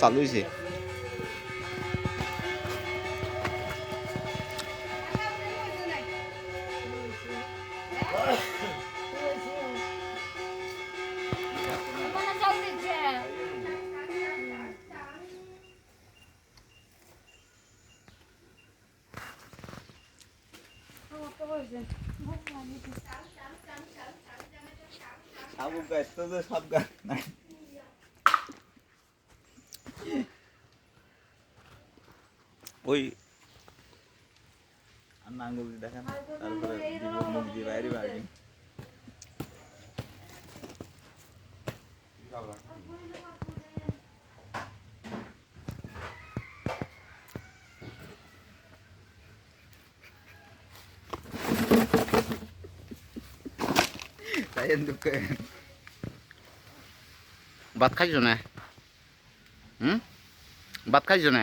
চালু হয়েছে শাবুক গাছ তো তো সব গাছ নাই ওই আর নাঙ্গল দিয়ে দেখেন তারপরে মুখ দিয়ে বাইরে বাইরে ভাত খাইছো না? হুম? ভাত খাইছো না?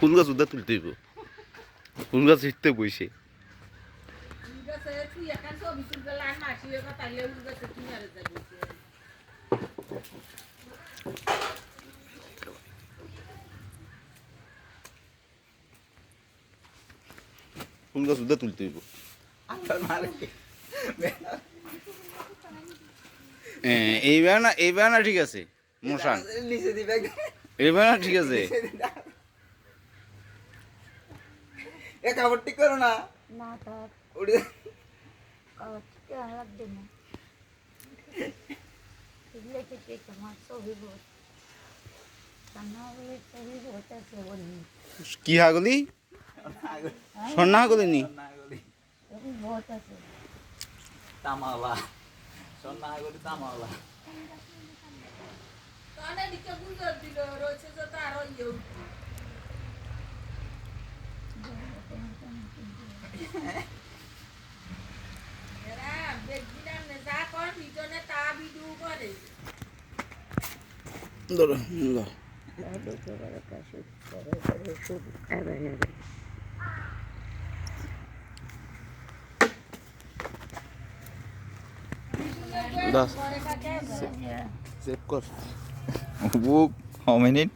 ফুল গাছ উদা তুলতে হইব ফুল গাছ হিটতে বইছে ফুল গাছ উদা তুলতে হইব এইবার না এইবার না ঠিক আছে মশান এইবার না ঠিক আছে। এ কাপড় ঠিক করো না। না তার উড়ে কাগজকে আলাদা দেবো এগুলো থেকে তোমার ছবি বোধ কান্নাগুলি ছবি বোধ আছে বলি। কি হাগলি? স্বর্ণা হাগলি নি ছবি বোধ আছে। তামাওয়ালা। সোনা করে তামাওয়ালা। ধরো দাস সেভ কর। বুক হ মিনিট।